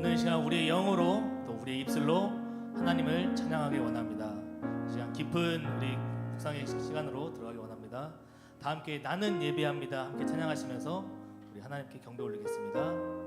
오늘 시간 우리의 영으로 또 우리의 입술로 하나님을 찬양하기 원합니다. 시간 깊은 우리 묵상의 시간으로 들어가기 원합니다. 다 함께 나는 예배합니다. 함께 찬양하시면서 우리 하나님께 경배 올리겠습니다.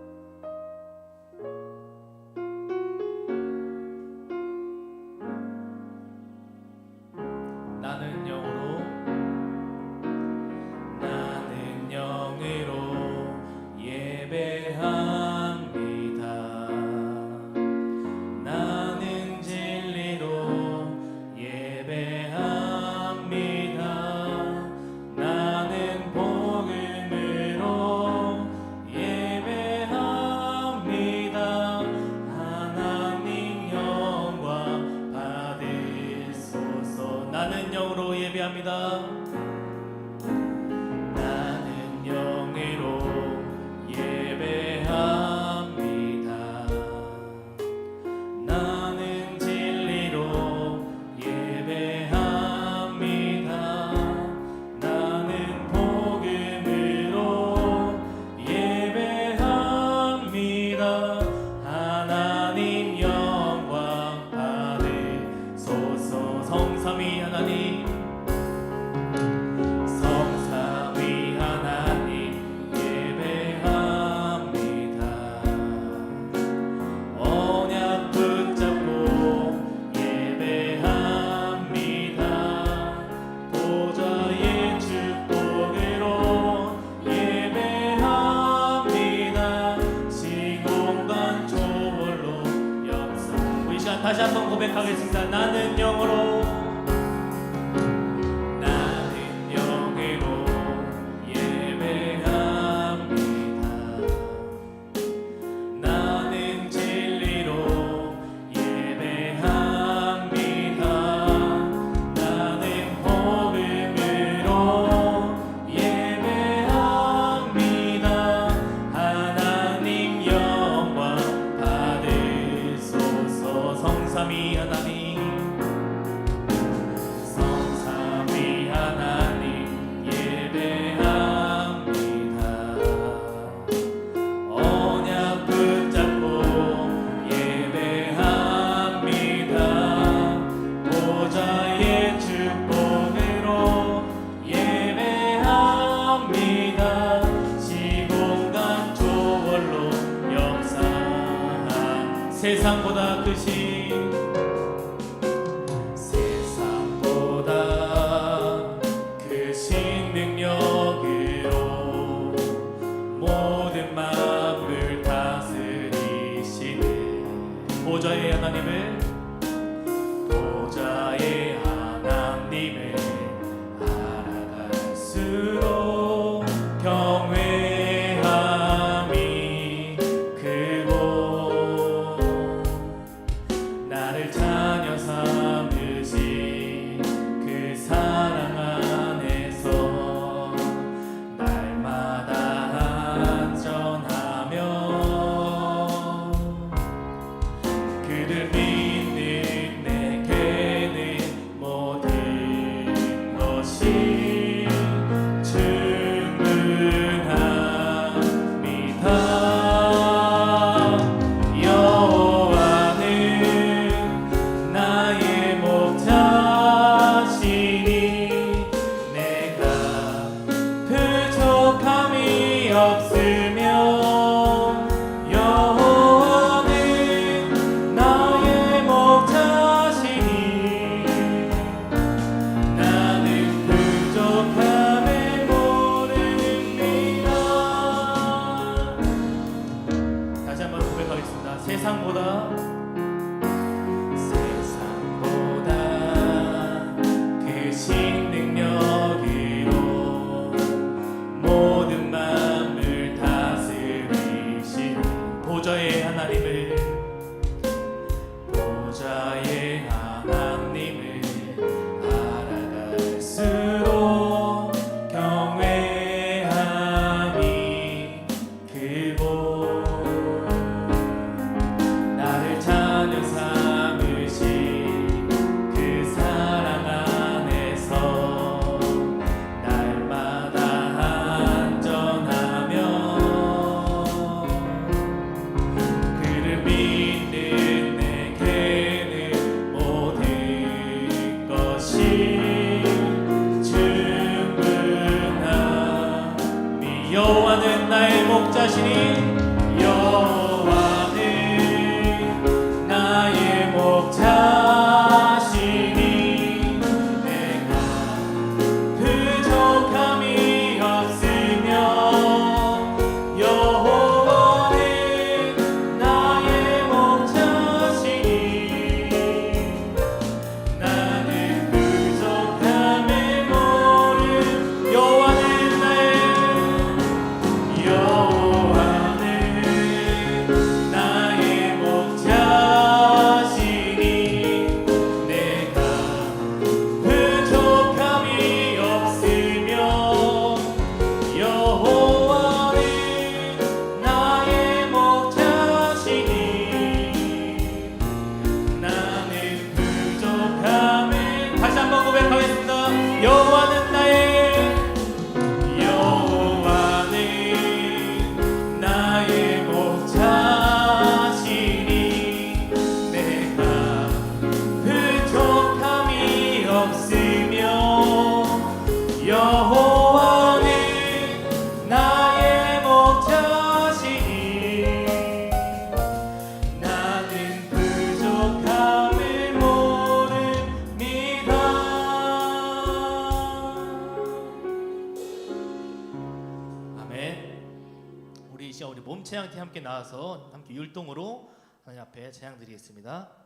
시공간 초월로 역사 세상보다 그 크신 따라서 함께 율동으로 하나님 앞에 재앙드리겠습니다.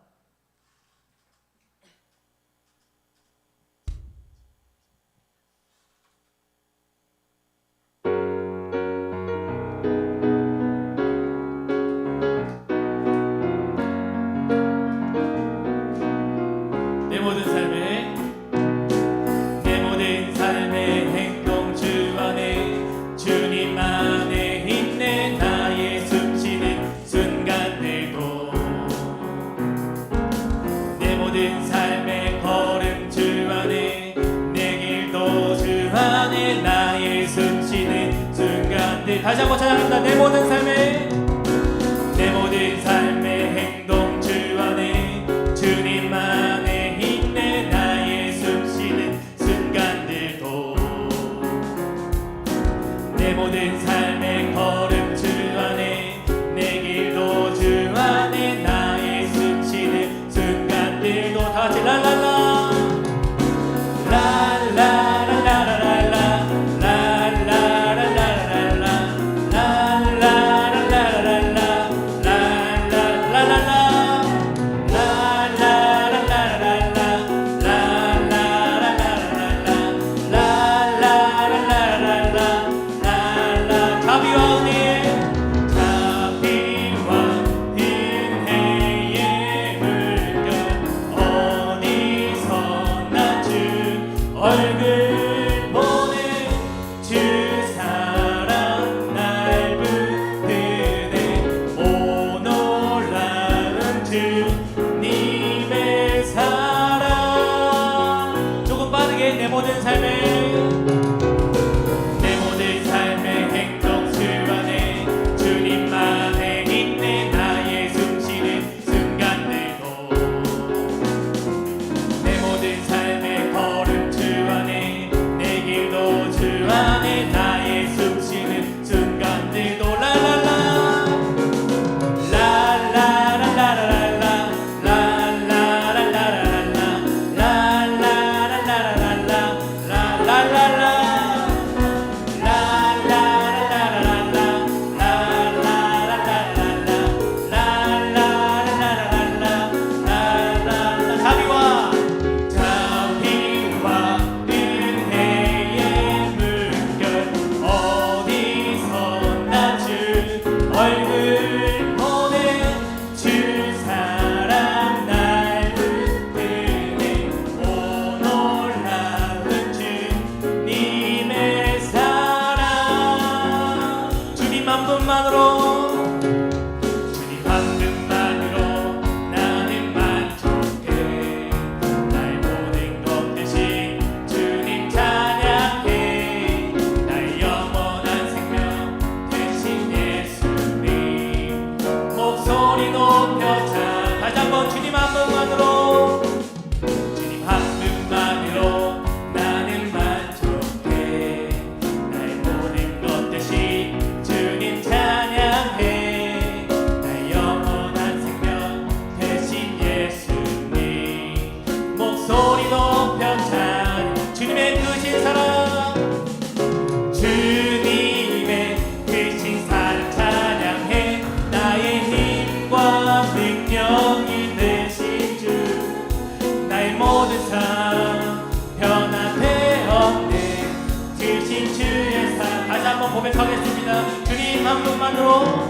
주여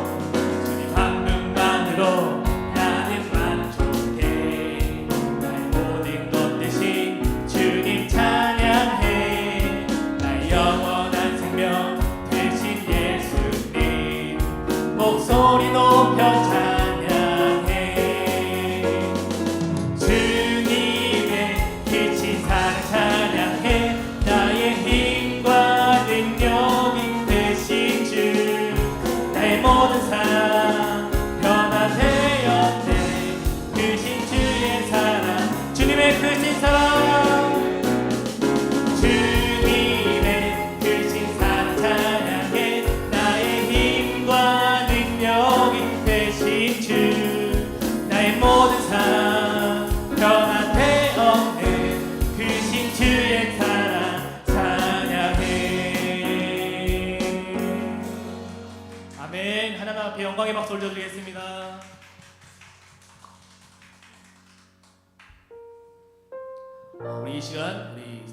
우리 이 시간 우리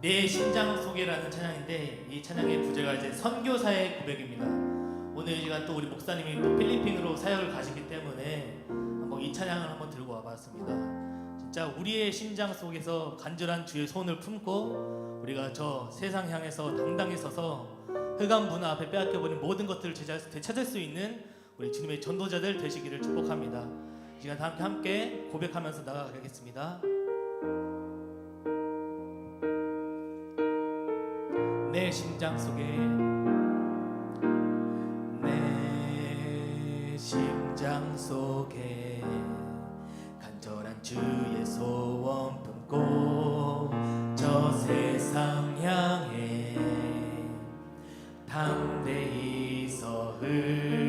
내 심장 속에라는 찬양인데 이 찬양의 부제가 이제 선교사의 고백입니다. 오늘 이 시간 또 우리 목사님이 또 필리핀으로 사역을 가시기 때문에 한번 이 찬양을 한번 들고 와봤습니다. 진짜 우리의 심장 속에서 간절한 주의 손을 품고 우리가 저 세상 향해서 당당히 서서 흑암 문화 앞에 빼앗겨버린 모든 것들을 되찾- 되찾을 수 있는 우리 주님의 전도자들 되시기를 축복합니다. 이 시간 다 함께 고백하면서 나아가겠습니다. 내 심장 속에. 내 심장 속에 간절한 주의 소원 품고 저 세상 향해 담대히 서흑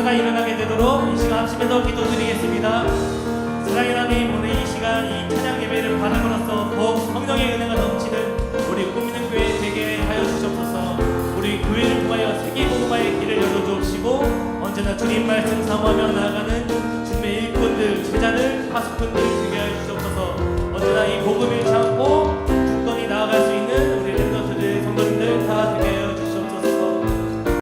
역사가 일어나게 되도록 이 시간 합심해서 기도드리겠습니다. 사랑의 하나님 오늘 이 시간 이 찬양 예배를 받음으로써 더욱 성령의 은혜가 넘치는 우리 꿈있는 교회 되게 하여 주셨소서. 우리 교회를 통하여 세계복음화의 길을 열어주옵시고 언제나 주님 말씀 사모하며 나아가는 주님의 일꾼들 제자들 파수꾼들 되게 하여 주셨소서. 언제나 이 복음을 참고